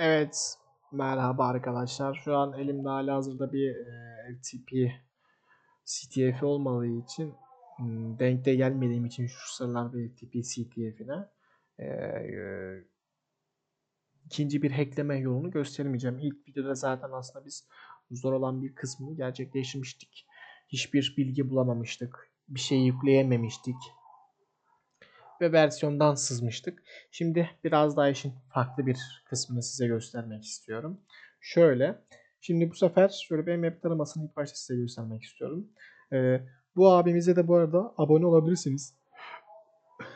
Evet, merhaba arkadaşlar. Şu an elimde halihazırda bir e, FTP CTF olmadığı için hmm, denk de gelmediğim için şu sıralar bir FTP CTF'ine e, e, ikinci bir hackleme yolunu göstermeyeceğim. İlk videoda zaten aslında biz zor olan bir kısmını gerçekleştirmiştik. Hiçbir bilgi bulamamıştık. Bir şey yükleyememiştik ve versiyondan sızmıştık. Şimdi biraz daha işin farklı bir kısmını size göstermek istiyorum. Şöyle. Şimdi bu sefer şöyle bir map taramasını ilk başta size göstermek istiyorum. Ee, bu abimize de bu arada abone olabilirsiniz.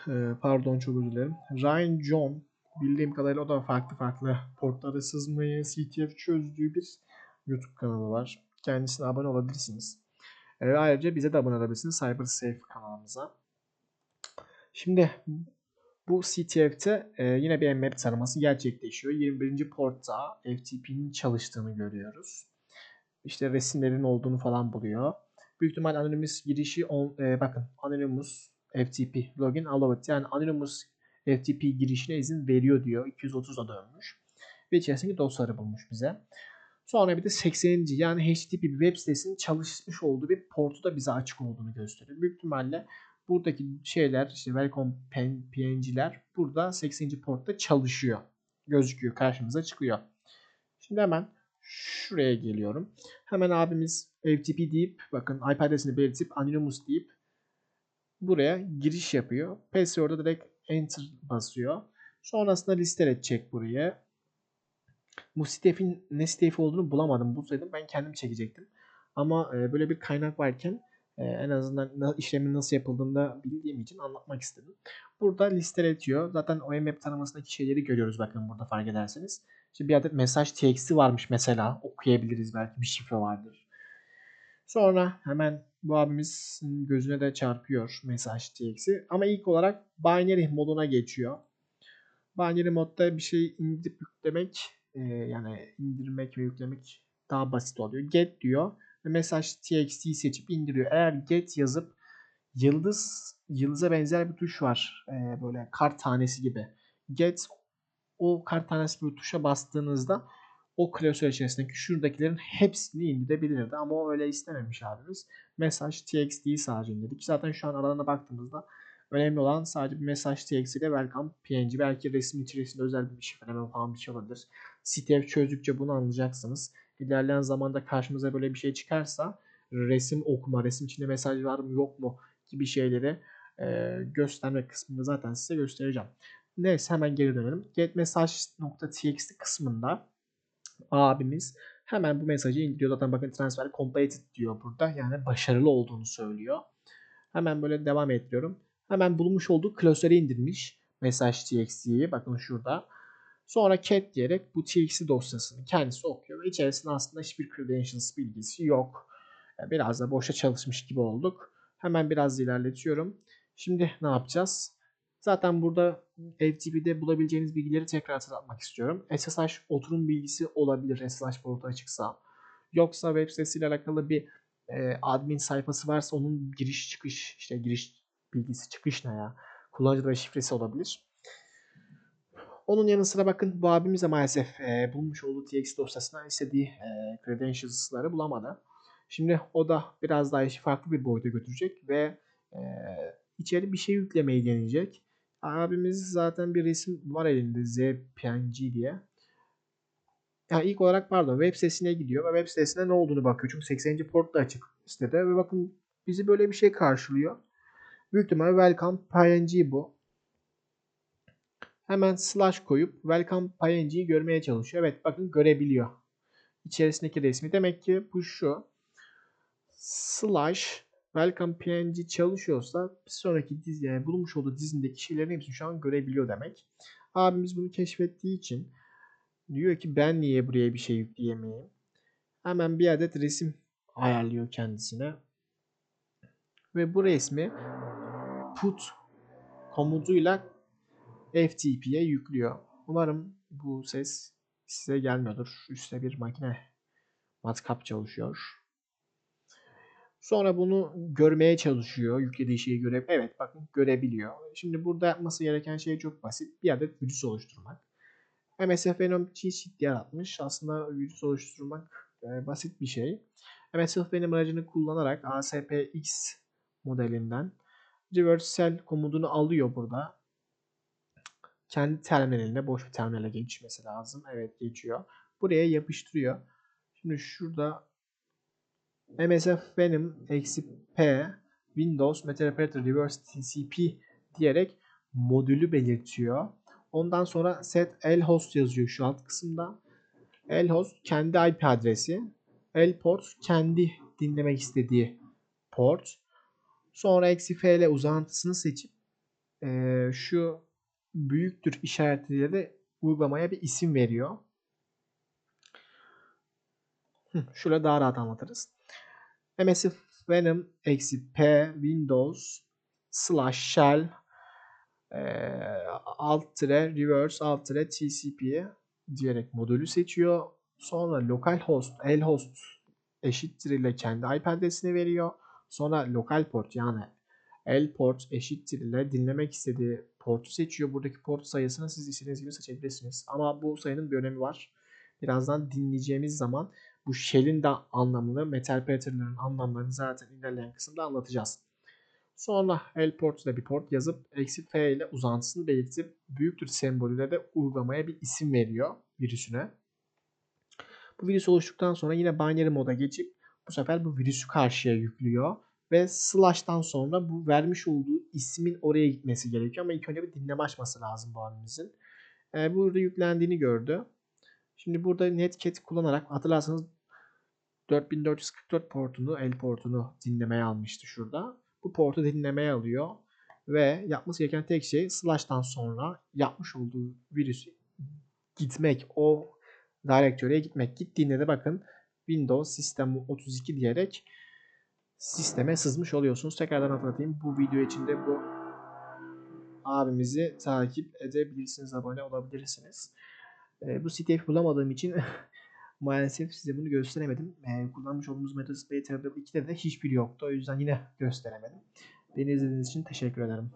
Ee, pardon çok özür dilerim. Ryan John bildiğim kadarıyla o da farklı farklı portları sızmayı, CTF çözdüğü bir YouTube kanalı var. Kendisine abone olabilirsiniz. Ee, ayrıca bize de abone olabilirsiniz CyberSafe kanalımıza. Şimdi bu CTF'te e, yine bir map taraması gerçekleşiyor. 21. portta FTP'nin çalıştığını görüyoruz. İşte resimlerin olduğunu falan buluyor. Büyük ihtimal Anonymous girişi on, e, bakın Anonymous FTP login allowed yani Anonymous FTP girişine izin veriyor diyor. 230'a dönmüş. Ve içerisindeki dosyaları bulmuş bize. Sonra bir de 80. yani HTTP web sitesinin çalışmış olduğu bir portu da bize açık olduğunu gösteriyor. Büyük ihtimalle buradaki şeyler işte welcome PNG'ler burada 80. portta çalışıyor. Gözüküyor karşımıza çıkıyor. Şimdi hemen şuraya geliyorum. Hemen abimiz FTP deyip bakın IP adresini belirtip Anonymous deyip buraya giriş yapıyor. Password'a direkt enter basıyor. Sonrasında listeletecek buraya. Bu CTF'in ne CTF olduğunu bulamadım. Bulsaydım ben kendim çekecektim. Ama böyle bir kaynak varken ee, en azından işlemin nasıl yapıldığını da bildiğim için anlatmak istedim. Burada listeletiyor. Zaten OMAP tanımasındaki şeyleri görüyoruz bakın burada fark ederseniz. İşte bir adet mesaj txt'i varmış mesela. Okuyabiliriz belki bir şifre vardır. Sonra hemen bu abimiz gözüne de çarpıyor mesaj txt'i. Ama ilk olarak binary moduna geçiyor. Binary modda bir şey indirip yüklemek e, yani indirmek ve yüklemek daha basit oluyor. Get diyor ve mesaj txt'yi seçip indiriyor. Eğer get yazıp yıldız yıldıza benzer bir tuş var. Ee, böyle kart tanesi gibi. Get o kart tanesi gibi tuşa bastığınızda o klasör içerisindeki şuradakilerin hepsini indirebilirdi. Ama o öyle istememiş abimiz. Mesaj txt'yi sadece indirdik. Zaten şu an aralarına baktığımızda önemli olan sadece bir mesaj txt ile welcome png. Belki resim içerisinde özel bir şifreleme falan bir şey olabilir. CTF çözdükçe bunu anlayacaksınız ilerleyen zamanda karşımıza böyle bir şey çıkarsa resim okuma, resim içinde mesaj var mı yok mu gibi şeyleri e, gösterme kısmında zaten size göstereceğim. Neyse hemen geri dönelim. getMessage.txt kısmında abimiz hemen bu mesajı indiriyor. Zaten bakın transfer completed diyor burada. Yani başarılı olduğunu söylüyor. Hemen böyle devam ediyorum. Hemen bulmuş olduğu klasörü indirmiş. Mesaj txt'yi. Bakın şurada. Sonra cat diyerek bu txt dosyasını kendisi okuyor ve içerisinde aslında hiçbir credentials bilgisi yok. Biraz da boşa çalışmış gibi olduk. Hemen biraz ilerletiyorum. Şimdi ne yapacağız? Zaten burada FTP'de bulabileceğiniz bilgileri tekrar hatırlatmak istiyorum. SSH oturum bilgisi olabilir SSH portu açıksa. Yoksa web sitesiyle alakalı bir e, admin sayfası varsa onun giriş çıkış işte giriş bilgisi çıkış ne ya kullanıcı ve şifresi olabilir. Onun yanı sıra bakın bu abimiz de maalesef e, bulmuş olduğu TX dosyasından istediği e, credentials'ları bulamadı. Şimdi o da biraz daha işi farklı bir boyuta götürecek ve e, içeri bir şey yüklemeyi deneyecek. Abimiz zaten bir resim var elinde ZPNG diye. Yani ilk olarak pardon web sitesine gidiyor ve web sitesinde ne olduğunu bakıyor. Çünkü 80. port da açık sitede ve bakın bizi böyle bir şey karşılıyor. Büyük ihtimalle welcome PNG bu. Hemen slash koyup welcome png'yi görmeye çalışıyor. Evet bakın görebiliyor. İçerisindeki resmi. Demek ki bu şu. Slash welcome png çalışıyorsa bir sonraki dizi yani bulmuş olduğu dizindeki şeylerin hepsini şu an görebiliyor demek. Abimiz bunu keşfettiği için diyor ki ben niye buraya bir şey yükleyemeyeyim. Hemen bir adet resim ayarlıyor kendisine. Ve bu resmi put komutuyla FTP'ye yüklüyor. Umarım bu ses size gelmiyordur. Üstte bir makine matkap çalışıyor. Sonra bunu görmeye çalışıyor. Yüklediği şeyi göre evet bakın görebiliyor. Şimdi burada yapması gereken şey çok basit. Bir adet virüs oluşturmak. MSF Venom cheat yaratmış. Aslında virüs oluşturmak e, basit bir şey. MSF Venom aracını kullanarak ASPX modelinden reverse cell komutunu alıyor burada. Kendi terminaline, boş bir terminale geçmesi lazım. Evet geçiyor. Buraya yapıştırıyor. Şimdi şurada MSF Venom eksi P Windows Metaparameter Reverse TCP diyerek modülü belirtiyor. Ondan sonra set lhost yazıyor şu alt kısımda. Lhost kendi IP adresi. Lport kendi dinlemek istediği port. Sonra eksi f ile uzantısını seçip e, şu büyüktür işaretiyle de uygulamaya bir isim veriyor. Şöyle daha rahat anlatırız. MSF Venom eksi P Windows slash shell e, alt tire reverse alt tire TCP diyerek modülü seçiyor. Sonra localhost lhost eşittir ile kendi IP adresini veriyor. Sonra lokal port yani L port eşittir ile dinlemek istediği portu seçiyor. Buradaki port sayısını siz istediğiniz gibi seçebilirsiniz. Ama bu sayının bir önemi var. Birazdan dinleyeceğimiz zaman bu shell'in de anlamını, metal pattern'ların anlamlarını zaten ilerleyen kısımda anlatacağız. Sonra L port ile bir port yazıp eksi f ile uzantısını belirtip büyüktür sembolüyle de uygulamaya bir isim veriyor virüsüne. Bu virüs oluştuktan sonra yine binary moda geçip bu sefer bu virüsü karşıya yüklüyor. Ve slash'tan sonra bu vermiş olduğu ismin oraya gitmesi gerekiyor. Ama ilk önce bir dinleme açması lazım bu abimizin. Ee, burada yüklendiğini gördü. Şimdi burada netcat kullanarak hatırlarsanız 4444 portunu, L portunu dinlemeye almıştı şurada. Bu portu dinlemeye alıyor. Ve yapması gereken tek şey slash'tan sonra yapmış olduğu virüsü gitmek. O direktöre gitmek. Gittiğinde de bakın Windows System 32 diyerek sisteme sızmış oluyorsunuz. Tekrardan hatırlatayım. Bu video içinde bu abimizi takip edebilirsiniz. Abone olabilirsiniz. E, bu CTF bulamadığım için maalesef size bunu gösteremedim. E, kullanmış olduğumuz Metasplay Tablet 2'de de hiçbir yoktu. O yüzden yine gösteremedim. Beni izlediğiniz için teşekkür ederim.